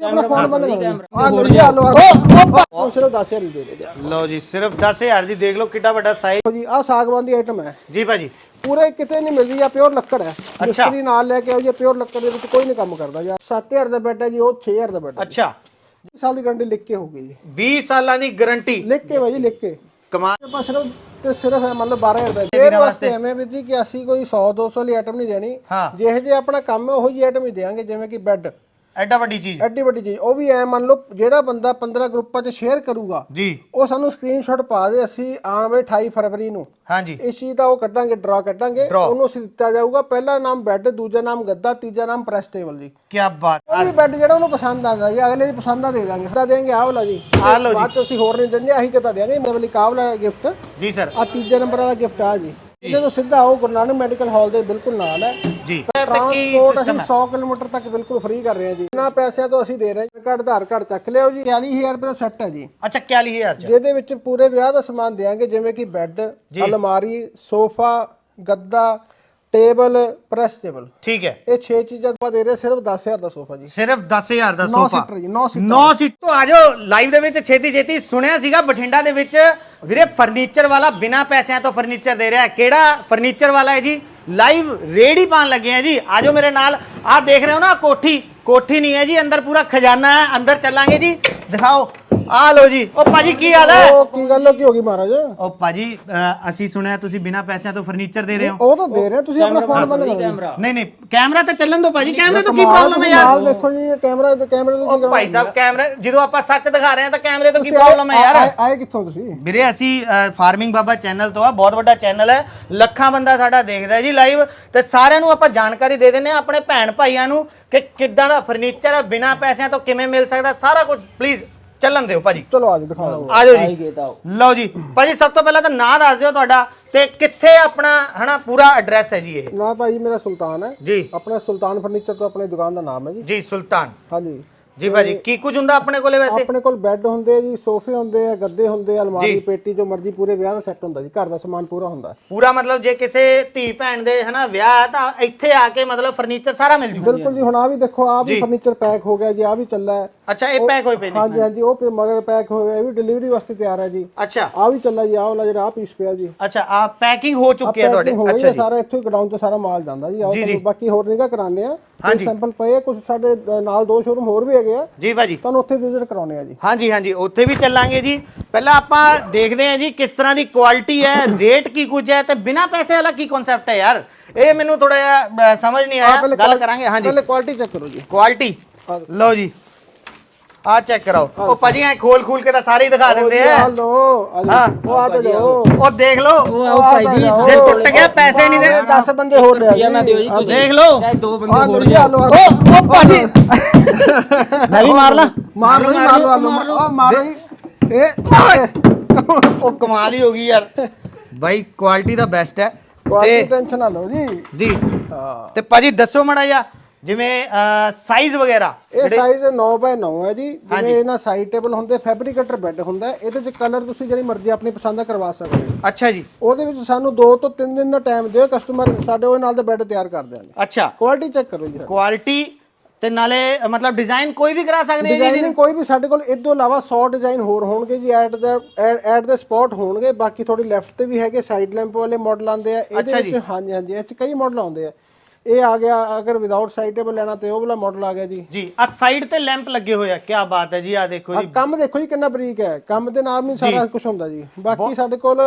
ਆਪਣਾ ਫੋਨ ਬੰਦ ਕਰੋ ਆ ਲੋ ਜੀ ਆ ਲੋ ਉਹ ਸਿਰਫ 10000 ਹੀ ਦੇ ਦੇ ਜੀ ਲਓ ਜੀ ਸਿਰਫ 10000 ਦੀ ਦੇਖ ਲਓ ਕਿੱਡਾ ਵੱਡਾ ਸਾਈਜ਼ ਦੇਖੋ ਜੀ ਆ ਸਾਗਵਾਨ ਦੀ ਆਈਟਮ ਹੈ। ਜੀ ਭਾਜੀ। ਪੂਰੇ ਕਿਤੇ ਨਹੀਂ ਮਿਲਦੀ ਆ ਪਿਓਰ ਲੱਕੜ ਹੈ। ਮਿਸਤਰੀ ਨਾਲ ਲੈ ਕੇ ਆਓ ਜੀ ਪਿਓਰ ਲੱਕੜ ਦੇ ਵਿੱਚ ਕੋਈ ਨਹੀਂ ਕੰਮ ਕਰਦਾ ਜੀ। 7000 ਦਾ ਬੈੱਡ ਹੈ ਜੀ ਉਹ 6000 ਦਾ ਬੈੱਡ ਹੈ ਅੱਛਾ। 20 ਸਾਲ ਦੀ ਗਾਰੰਟੀ ਲਿਖ ਕੇ ਹੋਊਗੀ ਜੀ। 20 ਸਾਲਾਂ ਦੀ ਗਾਰੰਟੀ ਲਿਖ ਕੇ ਭਾਈ ਲਿਖ ਕੇ। ਕਮਾਲ ਆਪਾਂ ਸਿਰਫ ਤੇ ਸਿਰਫ ਹੈ ਮੰਨ ਲਓ 12000 ਦਾ ਇਹਦੇ ਵਾਸਤੇ। ਐਵੇਂ ਵੀ ਜੀ ਕਿ ਅਸੀਂ ਕੋਈ 100 200 ਲਈ ਆਈਟਮ ਨਹੀਂ ਦੇਣੀ। ਹਾਂ। ਜਿਹੇ ਜੇ ਆਪਣਾ ਕੰਮ ਹੈ ਉਹੀ ਆਈਟਮ ਹੀ ਦੇਵਾਂਗੇ ਜਿਵੇਂ ਕਿ ਬੈੱਡ ਐਡਾ ਵੱਡੀ ਚੀਜ਼। ਐਡੀ ਵੱਡੀ ਚੀਜ਼। ਉਹ ਵੀ ਐ ਮੰਨ ਲਓ ਜਿਹੜਾ ਬੰਦਾ 15 ਗਰੁੱਪਾਂ 'ਚ ਸ਼ੇਅਰ ਕਰੂਗਾ ਜੀ। ਉਹ ਸਾਨੂੰ ਸਕਰੀਨਸ਼ਾਟ ਪਾ ਦੇ ਅਸੀਂ ਆਉਣ ਵਾਲੇ 28 ਫਰਵਰੀ ਨੂੰ। ਹਾਂਜੀ। ਇਸ ਚੀਜ਼ ਦਾ ਉਹ ਕੱਢਾਂਗੇ ਡਰਾ ਕੱਢਾਂਗੇ। Draw। ਉਹਨੂੰ ਅਸੀਂ ਦਿੱਤਾ ਜਾਊਗਾ ਪਹਿਲਾ ਨਾਮ ਬੈੱਡ ਦੂਜਾ ਨਾਮ ਗੱਦਾ ਤੀਜਾ ਨਾਮ ਪ੍ਰੈਸ ਟੇਬਲ ਜੀ। ਕੀ ਬਾਤ। ਉਹ ਵੀ ਬੈੱਡ ਜਿਹੜਾ ਉਹਨੂੰ ਪਸੰਦ ਆਉਂਦਾ ਜੀ ਅਗਲੇ ਦੀ ਪਸੰਦ ਦਾ ਦੇ ਦਾਂਗੇ। ਤਾਂ ਦੇਂਗੇ ਆਹ ਵਾਲਾ ਜੀ। ਆਹ ਲਓ ਜੀ। ਬਾਅਦ ਚ ਅਸੀਂ ਹੋਰ ਨਹੀਂ ਦਿੰਦੇ ਆਹੀ ਕਿਤਾ ਦੇਾਂਗੇ ਮੇਰੇ ਲਈ ਕਾਹ ਵਾਲਾ ਗਿਫਟ ਜੀ ਸਰ ਆ ਤੀਜੇ ਨੰਬਰ ਵਾਲਾ ਗਿਫਟ ਆ ਜੀ। ਇਹਦੇ ਤੋਂ ਸਿੱਧਾ ਉਹ ਗੁਰੂ ਨਾਨਕ ਮੈਡੀਕਲ ਹਾਲ ਦੇ ਬਿਲਕੁਲ ਨਾਲ ਹੈ। ਜੀ। ਤੇ ਕੀ ਟ੍ਰਾਂਸਪੋਰਟ ਅਸੀਂ 100 ਕਿਲੋਮੀਟਰ ਤੱਕ ਬਿਲਕੁਲ ਫ੍ਰੀ ਕਰ ਰਹੇ ਹਾਂ ਜੀ। ਇਹਨਾਂ ਪੈਸਿਆਂ ਤੋਂ ਅਸੀਂ ਦੇ ਰਹੇ ਹਾਂ। ਕਾਰਡ ਆਧਾਰ ਕਾਰਡ ਚੱਕ ਲਿਓ ਜੀ। 40000 ਰੁਪਏ ਦਾ ਸੈੱਟ ਹੈ ਜੀ। ਅੱਛਾ 41000 ਚ। ਜਿਹਦੇ ਵਿੱਚ ਪੂਰੇ ਵਿਆਹ ਦਾ ਸਮਾਨ ਦੇਾਂਗੇ ਜਿਵੇਂ ਕਿ ਬੈੱਡ ਅਲਮਾਰੀ ਸੋਫਾ ਗੱਦਾ ਟੇਬਲ ਪ੍ਰੈਸ ਟੇਬਲ ਠੀਕ ਹੈ। ਇਹ 6 ਚੀਜ਼ਾਂ ਆਪਾਂ ਦੇ ਰਹੇ ਸਿਰਫ 10000 ਦਾ ਸੋਫਾ ਜੀ। ਸਿਰਫ 10000 ਦਾ 9 ਸੋਫਾ। ਸੀਟਰ ਜੀ 9 ਸੀਟਰ। 9 ਸੀਟ ਤੋਂ ਆ ਜਾਓ ਲਾਈਵ ਦੇ ਵਿੱਚ ਛੇਤੀ ਛੇਤੀ ਸੁਣਿਆ ਸੀਗਾ ਬਠਿੰਡਾ ਦੇ ਵਿੱਚ। ਵੀਰੇ ਫਰਨੀਚਰ ਵਾਲਾ ਬਿਨਾ ਪੈਸਿਆਂ ਤੋਂ ਫਰਨੀਚਰ ਦੇ ਰਿਹਾ ਹੈ। ਕਿਹੜਾ ਫਰਨੀਚਰ ਵਾਲਾ ਹੈ ਜੀ? ਲਾਈਵ ਰੇੜੀ ਪਾਣ ਲੱਗੇ ਆ ਜੀ। ਆਜੋ ਮੇਰੇ ਨਾਲ। ਆਪ ਦੇਖ ਰਹੇ ਹੋ ਨਾ, ਕੋਠੀ। ਕੋਠੀ ਨਹੀਂ ਹੈ ਜੀ, ਅੰਦਰ ਪੂਰਾ ਖਜ਼ਾਨਾ ਹੈ। ਅੰਦਰ ਚੱਲਾਂਗੇ ਜੀ। ਦਿਖਾਓ। ਆ ਲਓ ਜੀ। ਉਹ ਭਾਜੀ ਕੀ ਹਾਲ ਹੈ? ਉਹ ਕੀ ਗੱਲ ਕੀ ਹੋ ਗਈ ਮਹਾਰਾਜ? ਉਹ ਭਾਜੀ ਅ, ਅਸੀਂ ਸੁਣਿਆ ਤੁਸੀਂ ਬਿਨਾ ਪੈਸਿਆਂ ਤੋਂ ਫਰਨੀਚਰ ਦੇ ਰਹੇ ਹੋ। ਉਹ ਤਾਂ ਦੇ ਰਹੇ ਤੁਸੀਂ ਆਪਣਾ ਫੋਨ ਬੰਦ ਕਰੋ ਨਹੀਂ ਨਹੀਂ ਕੈਮਰਾ ਤਾਂ ਚੱਲਣ ਦੋ ਭਾਜੀ ਕੈਮਰੇ ਤੋਂ ਕੀ ਪ੍ਰੋਬਲਮ ਹੈ ਯਾਰ? ਨਾਲ ਦੇਖੋ ਜੀ ਇਹ ਕੈਮਰਾ ਤੇ ਕੈਮਰੇ ਤੋਂ ਉਹ ਭਾਈ ਸਾਹਿਬ ਕੈਮਰਾ ਜਦੋਂ ਆਪਾਂ ਸੱਚ ਦਿਖਾ ਰਹੇ ਹਾਂ ਤਾਂ ਕੈਮਰੇ ਤੋਂ ਕੀ ਪ੍ਰੋਬਲਮ ਹੈ ਯਾਰ? ਆਏ- ਆਏ ਕਿੱਥੋਂ ਤੁਸੀਂ? ਵੀਰੇ ਅਸੀਂ ਫਾਰਮਿੰਗ ਬਾਬਾ ਚੈਨਲ ਤੋਂ ਆ ਬਹੁਤ ਵੱਡਾ ਚੈਨਲ ਹੈ। ਲੱਖਾਂ ਬੰਦਾ ਸਾਡਾ ਦੇਖਦਾ ਹੈ ਜੀ ਲਾਈਵ ਤੇ ਸਾਰਿਆਂ ਨੂੰ ਆਪਾਂ ਜਾਣਕਾਰੀ ਦੇ ਦਿੰਦੇ ਆ ਆਪਣੇ ਭੈਣ ਭਾਈਆਂ ਨੂੰ ਕਿ ਕਿੱਦਾਂ ਦਾ ਫਰਨੀਚਰ ਹੈ ਬਿਨਾਂ ਪੈਸਿਆਂ ਤੋਂ ਕਿਵੇਂ ਮਿਲ ਸਕਦਾ ਸਾਰਾ ਕੁਝ ਪਲੀਜ਼ ਚੱਲਣ ਦਿਓ ਭਾਜੀ। ਚਲੋ ਆਜੋ ਦਿਖਾਓ ਆਜੋ ਜੀ। ਲਓ ਜੀ। ਭਾਜੀ ਸਭ ਤੋਂ ਪਹਿਲਾਂ ਤਾਂ ਨਾਂ ਦੱਸ ਦਿਓ ਤੁਹਾਡਾ ਤੇ ਕਿੱਥੇ ਆਪਣਾ ਹਨਾ ਪੂਰਾ ਐਡਰੈਸ ਹੈ ਜੀ ਇਹ? ਨਾ ਭਾਈ ਮੇਰਾ ਸੁਲਤਾਨ ਹੈ। ਜੀ। ਆਪਣਾ ਸੁਲਤਾਨ ਫਰਨੀਚਰ ਤੋਂ ਆਪਣੀ ਦੁਕਾਨ ਦਾ ਨਾਮ ਹੈ ਜੀ। ਜੀ ਸੁਲਤਾਨ। ਹਾਂਜੀ। ਜੀ ਭਾਜੀ ਕੀ ਕੁਝ ਹੁੰਦਾ ਆਪਣੇ ਕੋਲੇ ਵੈਸੇ? ਆਪਣੇ ਕੋਲ ਬੈੱਡ ਹੁੰਦੇ ਆ ਜੀ ਸੋਫੇ ਹੁੰਦੇ ਆ ਗੱਦੇ ਹੁੰਦੇ ਆ ਅਲਮਾਰੀ ਪੇਟੀ ਜੋ ਮਰਜ਼ੀ ਪੂਰੇ ਵਿਆਹ ਦਾ ਸੈੱਟ ਹੁੰਦਾ ਜੀ ਘਰ ਦਾ ਸਮਾਨ ਪੂਰਾ ਹੁੰਦਾ। ਪੂਰਾ ਮਤਲਬ ਜੇ ਕਿਸੇ ਧੀ ਭੈਣ ਦੇ ਹਨਾ ਵਿਆਹ ਤਾਂ ਇੱਥੇ ਆ ਕੇ ਮਤਲਬ ਫਰਨੀਚਰ ਸਾਰਾ ਮਿਲ ਜੂ ਬਿਲਕੁਲ ਜੀ ਹੁਣ ਆ ਵੀ ਦੇਖੋ ਆ ਵੀ ਫਰਨੀਚਰ ਪੈਕ ਹੋ ਗਿਆ ਜੀ ਆ ਵੀ ਚੱਲਾ ਹੈ। ਅੱਛਾ ਇਹ ਪੈਕ ਹੋਏ ਪਏ ਨੇ। ਹਾਂਜੀ ਹਾਂਜੀ ਉਹ ਪੇ ਮਗਰ ਪੈਕ ਹੋਇਆ ਇਹ ਵੀ ਡਿਲੀਵਰੀ ਵਾਸਤੇ ਤਿਆਰ ਹੈ ਜੀ। ਅੱਛਾ। ਆ ਵੀ ਚੱਲਾ ਜੀ ਆਹ ਵਾਲਾ ਜਿਹੜਾ ਆ ਪੀਸ ਪਿਆ ਜੀ। ਅੱਛਾ ਆ ਪੈਕਿੰਗ ਹੋ ਚੁੱਕੀ ਹੈ ਤੁਹਾਡੇ। ਅੱਛਾ ਜੀ। ਸਾਰਾ ਇੱਥੋਂ ਹੀ ਗਡਾਊਨ ਤੋਂ ਸਾਰਾ ਮਾਲ ਜਾਂਦਾ ਜੀ ਤੁਹਾਨੂੰ ਬਾਕੀ ਹੋਰ ਨਿਗਾ ਕਰਾਉਂਦੇ ਆ। ਸੈਂਪਲ ਪਏ ਆ ਕੁਝ ਸਾਡੇ ਨਾਲ ਦੋ ਸ਼ੋਰੂਮ ਹੋਰ ਵੀ ਹੈਗੇ ਆ। ਜੀ ਭਾਜੀ। ਤੁਹਾਨੂੰ ਉੱਥੇ ਵਿਜ਼ਿਟ ਕਰਾਉਣੇ ਆ ਜੀ। ਹਾਂਜੀ ਹਾਂਜੀ ਉੱਥੇ ਵੀ ਚੱਲਾਂਗੇ ਜੀ। ਪਹਿਲਾਂ ਆਪਾਂ ਦੇਖਦੇ ਹਾਂ ਜੀ ਕਿਸ ਤਰ੍ਹਾਂ ਦੀ ਕੁਆਲਿਟੀ ਹੈ ਰੇਟ ਕੀ ਕੁਝ ਹੈ ਤੇ ਬਿਨਾ ਪੈਸੇ ਵਾਲਾ ਕੀ ਕਨਸੈਪਟ ਹੈ ਯਾਰ। ਇਹ ਮੈਨੂੰ ਥੋੜਾ ਜਿਹਾ ਸਮਝ ਨਹੀਂ ਆਇਆ। ਗੱਲ ਕਰਾਂਗੇ ਹਾਂਜੀ। ਪਹਿਲੇ ਕੁਆਲਿਟੀ ਚੈੱਕ ਕਰੋ ਜੀ। ਕੁਆਲਿਟੀ ਲਓ ਜੀ। ਆ ਚੈੱਕ ਕਰਾਓ। ਉਹ ਭਾਜੀ ਐ ਖੋਲ ਖੋਲ ਕੇ ਤਾਂ ਸਾਰੇ ਹੀ ਦਿਖਾ ਦਿੰਦੇ ਆ। ਲੋ ਹਾਂ। ਉਹ ਆ ਤੇ ਜਾਓ। ਉਹ ਦੇਖ ਲਓ। ਉਹ ਭਾਈ ਜੀ ਜੇ ਟੁੱਟ ਗਿਆ ਪੈਸੇ ਨਹੀਂ ਦੇ 10 ਬੰਦੇ ਹੋਰ ਨਾ ਦਿਓ ਜੀ ਤੁਸੀਂ। ਦੇਖ ਲਓ। ਚਾਹੇ ਦੋ ਬੰਦੇ ਲੋ ਹੋਰ ਲੋ ਆ ਲਓ। ਉਹ ਉਹ ਭਾਜੀ। ਮੈਂ ਵੀ ਮਾਰ ਲਾਂ। ਮਾਰ ਲੋ ਜੀ ਮਾਰ ਲੋ ਆ ਲੋ ਉਹ ਮਾਰੋ ਜੀ। ਇਹ ਉਹ ਕਮਾਲ ਹੀ ਹੋ ਗਈ ਯਾਰ। ਬਾਈ ਕੁਆਲਿਟੀ ਦਾ ਬੈਸਟ ਹੈ। ਕੁਆਲਿਟੀ ਟੈਨਸ਼ਨ ਨਾ ਲਓ ਜੀ। ਜੀ। ਤੇ ਭਾਜੀ ਦੱਸੋ ਮੜਾ ਜਾ ਜਿਵੇਂ ਸਾਈਜ਼ ਵਗੈਰਾ ਇਹ ਸਾਈਜ਼ 9 ਬਾਈ 9 ਹੈ ਜੀ। ਜਿਵੇਂ ਇਹਨਾਂ ਸਾਈਡ ਟੇਬਲ ਹੁੰਦੇ ਫੈਬਰਿਕੇਟਰ ਬੈੱਡ ਹੁੰਦਾ ਹੈ। ਇਹਦੇ ਚ ਕਲਰ ਤੁਸੀਂ ਜਿਹੜੀ ਮਰਜ਼ੀ ਆਪਣੀ ਪਸੰਦ ਦਾ ਕਰਵਾ ਸਕਦੇ ਹੋ। ਅੱਛਾ ਜੀ। ਉਹਦੇ ਵਿੱਚ ਸਾਨੂੰ 2 ਤੋਂ 3 ਦਿਨ ਦਾ ਟਾਈਮ ਦਿਓ ਕਸਟਮਰ ਸਾਡੇ ਉਹ ਨਾਲ ਦਾ ਬੈੱਡ ਤਿਆਰ ਕਰ ਦਿਆਂਗੇ। ਅੱਛਾ। ਕੁਆਲਿਟੀ ਚੈੱਕ ਕਰੋ ਜੀ। ਕੁਆਲਿਟੀ ਤੇ ਨਾਲੇ ਮਤਲਬ ਡਿਜ਼ਾਈਨ ਕੋਈ ਵੀ ਕਰਾ ਸਕਦੇ ਆ ਜੀ ਕੋਈ ਵੀ ਸਾਡੇ ਕੋਲ ਇਸ ਤੋਂ ਇਲਾਵਾ 100 ਡਿਜ਼ਾਈਨ ਹੋਰ ਹੋਣਗੇ ਜੀ at the at the spot ਹੋਣਗੇ। ਬਾਕੀ ਥੋੜੀ ਲੈਫਟ ਤੇ ਵੀ ਹੈਗੇ ਸਾਈਡ ਲੈਂਪ ਵਾਲੇ ਮਾਡਲ ਆਉਂਦੇ ਆ। ਇਹਦੇ। ਵਿੱਚ ਹਾਂਜੀ ਹਾਂਜੀ ਇਹ ਚ ਕਈ ਮਾਡਲ ਆਉਂਦੇ ਆ। ਇਹ ਆ ਗਿਆ ਅਗਰ ਵਿਦਆਊਟ ਸਾਈਡ ਟੇਬਲ ਲੈਣਾ ਤੇ ਉਹ ਵਾਲਾ ਮਾਡਲ ਆ ਗਿਆ ਜੀ। ਜੀ ਆ ਸਾਈਡ ਤੇ ਲੈਂਪ ਲੱਗੇ ਹੋਏ ਆ ਕੀ ਬਾਤ ਹੈ ਜੀ ਆ ਦੇਖੋ ਆ ਜੀ। ਕੰਮ ਦੇਖੋ ਜੀ ਕਿੰਨਾ ਬਰੀਕ ਹੈ। ਕੰਮ ਦੇ ਨਾਮ ਹੀ ਸਾਰਾ ਕੁਝ ਹੁੰਦਾ ਜੀ। ਬਾਕੀ ਸਾਡੇ ਕੋਲ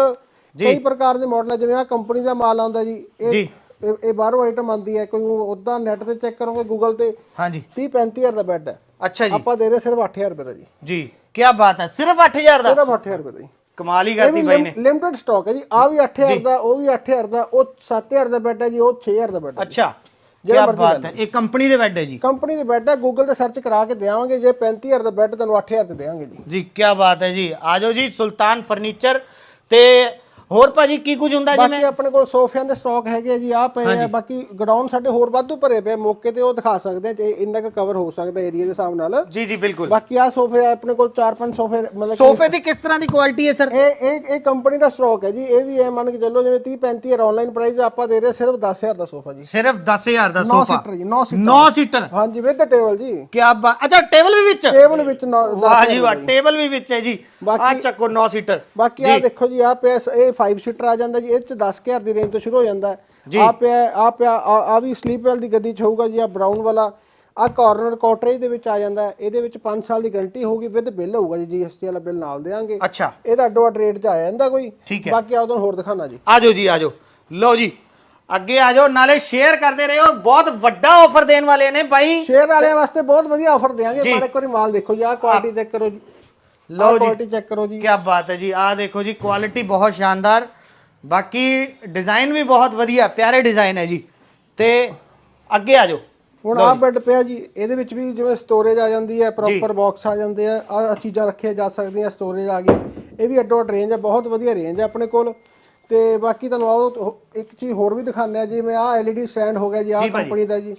ਕਈ ਪ੍ਰਕਾਰ ਦੇ ਮਾਡਲ ਹੈ ਜਿਵੇਂ ਆ ਕੰਪਨੀ ਦਾ ਮਾਲ ਆਉਂਦਾ ਜੀ। ਇਹ ਜੀ। ਇਹ ਇਹ ਬਾਹਰੋਂ ਆਈਟਮ ਆਉਂਦੀ ਹੈ ਕੋਈ ਉਦਾਂ ਨੈਟ ਤੇ ਚੈੱਕ ਕਰੋਗੇ ਗੂਗਲ ਤੇ ਹਾਂਜੀ। 30 35000 ਦਾ ਬੈੱਡ ਹੈ। ਅੱਛਾ ਜੀ। ਆਪਾਂ ਦੇ ਰਹੇ ਸਿਰਫ 8000 ਰੁਪਏ ਦਾ ਜੀ। ਜੀ ਕੀ ਬਾਤ ਹੈ ਸਿਰਫ 8000 ਦਾ? ਸਿਰਫ 8000 ਰੁਪਏ ਦਾ ਜੀ। ਕਮਾਲ ਹੀ ਕਰਤੀ ਬਾਈ ਨੇ। ਲਿਮਟਿਡ ਸਟਾਕ ਹੈ ਜੀ। ਆ ਵੀ 8000 ਦਾ ਉਹ ਵੀ 8000 ਦਾ ਉਹ 7000 ਦਾ ਬੈੱਡ ਹੈ ਜੀ ਉਹ 6000 ਦਾ ਬੈੱਡ ਹੈ ਅੱਛਾ ਕੀ ਜਿਹੜਾ ਬਾਤ ਹੈ। ਇਹ ਕੰਪਨੀ ਦੇ ਬੈੱਡ ਹੈ ਜੀ। ਕੰਪਨੀ ਦੇ ਬੈੱਡ ਹੈ ਗੂਗਲ ਤੇ ਸਰਚ ਕਰਾ ਕੇ ਦੇਵਾਂਗੇ ਜੇ 35000 ਦਾ ਬੈੱਡ ਤੁਹਾਨੂੰ 8000 ਤੇ ਦੇਵਾਂਗੇ ਜੀ। ਜੀ ਕੀ ਬਾਤ ਹੈ ਜੀ। ਆਜੋ ਜੀ ਸੁਲਤਾਨ ਫਰਨੀਚਰ ਤੇ ਹੋਰ ਭਾਜੀ ਕੀ ਕੁਝ ਹੁੰਦਾ ਬਾਕੀ ਜਿਵੇਂ ਆਪਣੇ ਕੋਲ ਸੋਫਿਆਂ ਦੇ ਸਟਾਕ ਹੈਗੇ ਆ ਜੀ ਆ ਪਏ ਆ ਬਾਕੀ ਗਡਾਊਨ ਸਾਡੇ ਹੋਰ ਵਾਧੂ ਭਰੇ ਪਏ ਆ, ਮੌਕੇ ਤੇ ਉਹ ਦਿਖਾ ਸਕਦੇ ਆ ਜੇ ਇੰਨਾ ਕੁ ਕਵਰ ਹੋ ਸਕਦਾ ਏਰੀਆ ਦੇ ਹਿਸਾਬ ਨਾਲ। ਜੀ ਜੀ ਬਿਲਕੁਲ। ਬਾਕੀ ਆ ਸੋਫੇ ਆ ਆਪਣੇ ਕੋਲ 4-5 ਸੋਫੇ ਮਤਲਬ ਕਿ ਸੋਫੇ ਦੀ ਕਿਸ ਤਰ੍ਹਾਂ ਦੀ ਕੁਆਲਿਟੀ ਹੈ ਸਰ? ਇਹ ਇਹ ਇਹ ਕੰਪਨੀ ਦਾ ਸਟਾਕ ਹੈ ਜੀ ਇਹ ਵੀ ਐ ਮੰਨ ਕੇ ਚੱਲੋ ਜਿਵੇਂ 30 35 ਹੈ ਆਨਲਾਈਨ ਪ੍ਰਾਈਸ ਆਪਾਂ ਦੇ ਰਹੇ ਸਿਰਫ 10000 ਦਾ ਸੋਫਾ ਜੀ। ਸਿਰਫ 10000 ਦਾ 9 ਸੋਫਾ? ਸੀਟਰ ਜੀ 9 ਸੀਟਰ। 9 ਸੀਟਰ? ਹਾਂਜੀ ਵਿਦ ਟੇਬਲ ਜੀ। ਕੀ ਬਾ ਅੱਛਾ ਟੇਬਲ ਵੀ ਵਿੱਚ? ਟੇਬਲ ਵਿੱਚ ਨੌ- ਦਸ ਵਾਹ ਜੀ ਹਜ਼ਾਰ ਵਾਹ ਦਾ ਟੇਬਲ ਵੀ ਵਿੱਚ ਹੈ ਜੀ। ਆ ਬਾਕੀ- ਚੱਕੋ 9 ਸੀਟਰ। ਬਾਕੀ ਆ ਦੇਖੋ ਜੀ ਆ ਪਿਆ ਇਹ 5 ਸੀਟਰ ਆ ਜਾਂਦਾ ਜੀ ਇਹ ਚ 10000 ਦੀ ਰੇਂਜ ਤੋਂ ਸ਼ੁਰੂ ਹੋ ਜਾਂਦਾ। ਆ ਪਿਆ ਆ ਪਿਆ ਆ ਵੀ ਸਲੀਪ ਵੈਲ ਦੀ ਗੱਦੀ ਚ ਹੋਊਗਾ ਜੀ ਆ ਬਰਾਊਨ ਵਾਲਾ। ਆ ਕਾਰਨਰ ਕੋਟਰੇਜ ਦੇ ਵਿੱਚ ਆ ਜਾਂਦਾ। ਇਹਦੇ ਵਿੱਚ 5 ਸਾਲ ਦੀ ਗਾਰੰਟੀ ਹੋਊਗੀ ਵਿਦ ਬਿੱਲ ਹੋਊਗਾ ਜੀ ਜੀਐਸਟੀ ਵਾਲਾ ਬਿੱਲ ਨਾਲ ਦੇਾਂਗੇ ਅੱਛਾ। ਇਹਦਾ ਅੱਡੋ ਅੱਡ ਰੇਟ ਚ ਆ ਜਾਂਦਾ ਕੋਈ। ਬਾਕੀ ਆ ਉਦੋਂ ਹੋਰ ਦਿਖਾਣਾ ਜੀ। ਆਜੋ ਜੀ ਆਜੋ ਲਓ ਜੀ ਅੱਗੇ ਆਜੋ ਨਾਲੇ ਸ਼ੇਅਰ ਕਰਦੇ ਰਹੋ। ਬਹੁਤ ਵੱਡਾ ਆਫਰ ਦੇਣ ਵਾਲੇ ਨੇ ਭਾਈ ਸ਼ੇਅਰ ਵਾਲਿਆਂ ਵਾਸਤੇ ਬਹੁਤ ਵਧੀਆ ਆਫਰ ਦੇਾਂਗੇ। ਪਰ ਇੱਕ ਵਾਰੀ ਮਾਲ ਦੇਖੋ ਜੀ ਆ ਕੁਆਲਿਟੀ ਚੈੱਕ ਕਰੋ ਜੀ। ਲਓ ਜੀ। ਕੁਆਲਿਟੀ ਚੈੱਕ ਕਰੋ ਜੀ। ਕੀ ਬਾਤ ਹੈ ਜੀ। ਆ ਦੇਖੋ ਜੀ ਕੁਆਲਿਟੀ ਬਹੁਤ ਸ਼ਾਨਦਾਰ। ਬਾਕੀ ਡਿਜ਼ਾਈਨ ਵੀ ਬਹੁਤ ਵਧੀਆ ਪਿਆਰੇ ਡਿਜ਼ਾਈਨ ਹੈ ਜੀ। ਤੇ ਅੱਗੇ ਆਜੋ ਹੁਣ ਆਹ ਬੈੱਡ ਪਿਆ ਜੀ ਇਹਦੇ ਵਿੱਚ ਵੀ ਜਿਵੇਂ ਸਟੋਰੇਜ ਆ ਜਾਂਦੀ ਹੈ ਜੀ। ਪ੍ਰੋਪਰ ਬਾਕਸ ਆ ਜਾਂਦੇ ਆ। ਆ ਚੀਜ਼ਾਂ ਰੱਖੀਆਂ ਜਾ ਸਕਦੀਆਂ ਸਟੋਰੇਜ ਆ ਗਈ। ਇਹ ਵੀ ਅੱਡੋ ਅੱਡ ਰੇਂਜ ਹੈ ਬਹੁਤ ਵਧੀਆ ਰੇਂਜ ਹੈ ਆਪਣੇ ਕੋਲ। ਤੇ ਬਾਕੀ ਤੁਹਾਨੂੰ ਆਓ ਇੱਕ ਚੀਜ਼ ਹੋਰ ਵੀ ਦਿਖਾਉਂਦੇ ਆ ਜਿਵੇਂ ਆਹ LED ਸਟੈਂਡ ਹੋ ਗਿਆ ਜੀ ਆਹ ਜੀ। ਕੰਪਨੀ ਦਾ ਜੀ।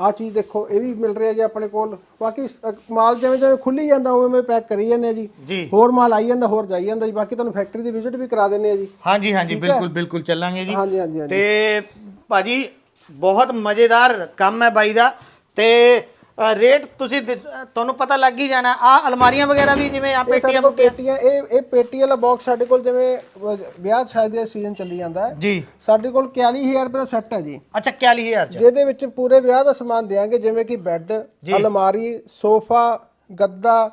ਆਹ ਚੀਜ਼ ਦੇਖੋ ਇਹ ਵੀ ਮਿਲ ਰਿਹਾ ਜੀ ਆਪਣੇ ਕੋਲ। ਬਾਕੀ ਮਾਲ ਜਿਵੇਂ ਜਿਵੇਂ ਖੁੱਲੀ ਜਾਂਦਾ ਉਵੇਂ ਉਵੇਂ ਪੈਕ ਕਰੀ ਜਾਂਦੇ ਆ ਜੀ। ਜੀ। ਹੋਰ ਮਾਲ ਆਈ ਜਾਂਦਾ ਹੋਰ ਜਾਈ ਜਾਂਦਾ ਜੀ। ਬਾਕੀ ਤੁਹਾਨੂੰ ਫੈਕਟਰੀ ਦੀ ਵਿਜ਼ਿਟ ਵੀ ਕਰਾ ਦਿੰਦੇ ਆ ਜੀ। ਹਾਂਜੀ ਹਾਂਜੀ ਬਿਲਕੁਲ ਬਿਲਕੁਲ ਚੱਲਾਂਗੇ ਜੀ। ਹਾਂਜੀ ਹਾਂਜੀ ਹਾਂਜੀ। ਤੇ ਭਾਜੀ ਬਹੁਤ ਮਜ਼ੇਦਾਰ ਕੰਮ ਹੈ ਬਾਈ ਦਾ। ਤੇ ਰੇਟ ਤੁਸੀਂ ਦਿਸ- ਅ, ਤੁਹਾਨੂੰ ਪਤਾ ਲੱਗ ਹੀ ਜਾਣਾ। ਆ ਅਲਮਾਰੀਆਂ ਵਗੈਰਾ ਵੀ ਜਿਵੇਂ ਆ ਇਹ ਸਾਡੇ ਪੇਟੀਆਂ ਕੋਲ ਪੇਟੀਆਂ ਇਹ ਇਹ ਪੇਟੀ ਵਾਲਾ ਬਾਕਸ ਸਾਡੇ ਕੋਲ ਜਿਵੇਂ ਵਿਆਹ ਸ਼ਾਦੀ ਦਾ ਸੀਜ਼ਨ ਚੱਲੀ ਜਾਂਦਾ ਹੈ। ਜੀ। ਸਾਡੇ ਕੋਲ 41000 ਰੁਪਏ ਦਾ ਸੈੱਟ ਹੈ ਜੀ। ਅੱਛਾ 41000 ਚ। ਜਿਹਦੇ ਵਿੱਚ ਪੂਰੇ ਵਿਆਹ ਦਾ ਸਮਾਨ ਦੇਾਂਗੇ ਜਿਵੇਂ ਕਿ ਬੈੱਡ ਅਲਮਾਰੀ ਸੋਫਾ ਗੱਦਾ